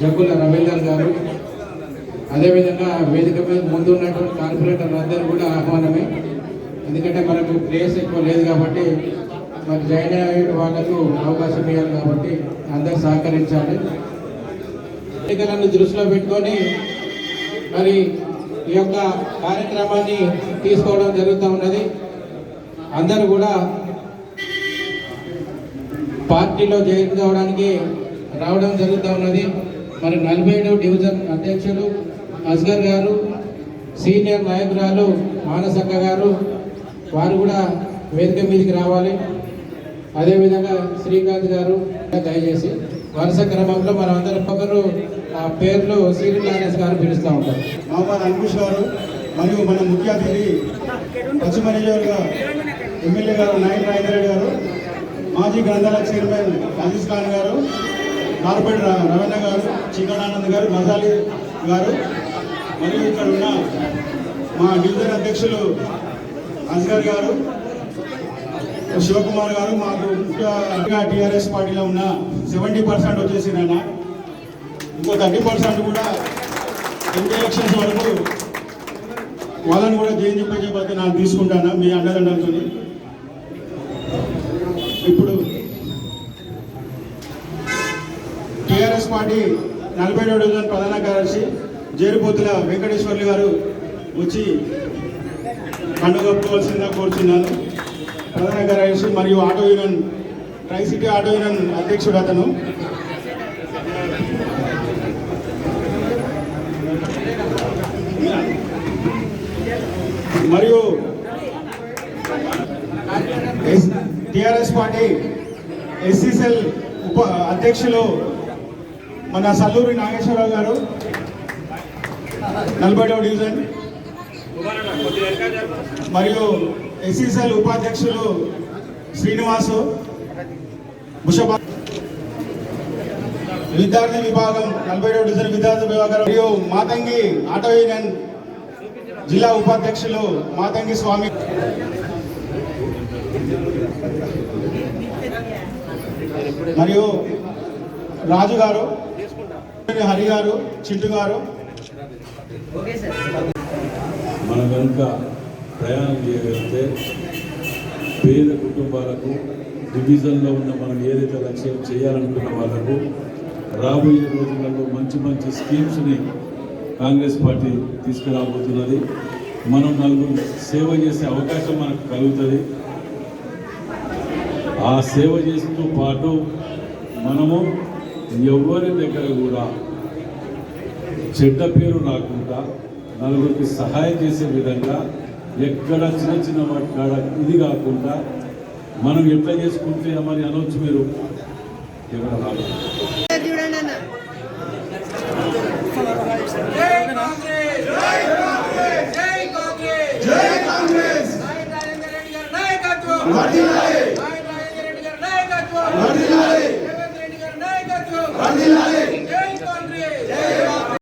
జగ్గుల రవీందర్ గారు. అదేవిధంగా వేదిక మీద ముందు ఉన్నటువంటి కార్పొరేటర్లు అందరూ కూడా ఆహ్వానమే. ఎందుకంటే మనకు ప్లేస్ ఎక్కువ లేదు కాబట్టి మరి జాయిన్ అయ్యే వాళ్ళకు అవకాశం ఇవ్వాలి కాబట్టి అందరూ సహకరించాలి. ఎన్నికలను దృష్టిలో పెట్టుకొని మరి ఈ యొక్క కార్యక్రమాన్ని తీసుకోవడం జరుగుతూ ఉన్నది. అందరూ కూడా పార్టీలో చేరుకోవడానికి రావడం జరుగుతూ ఉన్నది. మరి నలభై ఏడవ డివిజన్ అధ్యక్షులు అస్గర్ గారు సీనియర్ నాయకురాలు మానసక్క గారు వారు కూడా వేదిక మీదకి రావాలి. అదేవిధంగా శ్రీకాంత్ గారు దయచేసి వరుస క్రమంలో మనం అందరం ఒకరు ఆ పేర్లు సీనియర్ లారెన్స్ గారు పిలుస్తూ ఉంటారు. మహమ్మద్ అంకుష్ గారు మరియు మన ముఖ్య అతిథి పశ్చిమ నియోజకవర్గ ఎమ్మెల్యే గారు నాయన్ రాజేంద్ర రెడ్డి గారు మాజీ గ్రంథాలయ చైర్మన్ అజీజ్ ఖాన్ గారు కార్పొరేట్ రవీంద్ర గారు చిక్కడానంద్ గారు మజాలి గారు. మరియు ఇక్కడ ఉన్న మా డివిజన్ అధ్యక్షులు అస్గర్ గారు శివకుమార్ గారు మాకు ముఖ్యంగా టీఆర్ఎస్ పార్టీలో ఉన్న సెవెంటీ పర్సెంట్ వచ్చేసి నాన్న ఇంకో థర్టీ పర్సెంట్ కూడా ఎన్ని ఎలక్షన్స్ వరకు వాళ్ళని కూడా జైన్ చెప్పే చెప్పి నాకు తీసుకుంటాను మీ అండదండలతో ఇప్పుడు పార్టీ నలభై ఏడవ డివిజన్ ప్రధాన కార్యదర్శి జేరుపోతుల వెంకటేశ్వర్లు గారు వచ్చి పండుగప్పుకోవాల్సిందిగా కోరుతున్నాను ప్రధాన కార్యదర్శి మరియు auto union tri city auto union అధ్యక్షుడు అతను. మరియు టిఆర్ఎస్ పార్టీ ఎస్సీసెల్ ఉప అధ్యక్షులు మన సల్లూరి నాగేశ్వరరావు గారు. నలభైవ డివిజన్. మరియు ఎస్సీసెల్ ఉపాధ్యక్షులు శ్రీనివాసు బుషబా విద్యార్థి విభాగం నలభై డివిజన్ విద్యార్థి విభాగం మరియు మాతంగి ఆటో యూనియన్ జిల్లా ఉపాధ్యక్షులు మాతంగి స్వామి మరియు రాజు గారు హరి గారు చింటు గారు. మన కనుక ప్రయాణం చేయగలిగితే పేద కుటుంబాలకు డివిజన్లో ఉన్న మనం ఏదైతే లక్ష్యం చేయాలనుకున్న వాళ్ళకు రాబోయే రోజులలో మంచి మంచి స్కీమ్స్ని కాంగ్రెస్ పార్టీ తీసుకురాబోతున్నది. మనం నలుగురు సేవ చేసే అవకాశం మనకు కలుగుతుంది. ఆ సేవ చేస్తూ పాటు మనము ఎవరి దగ్గర కూడా చెడ్డ పేరు రాకుండా నలుగురికి సహాయం చేసే విధంగా ఎక్కడ చిన్న చిన్న వాటి కాడ ఇది కాకుండా మనం ఎట్లా చేసుకుంటే మరి అనొచ్చు మీరు? ఎక్కడ రాదు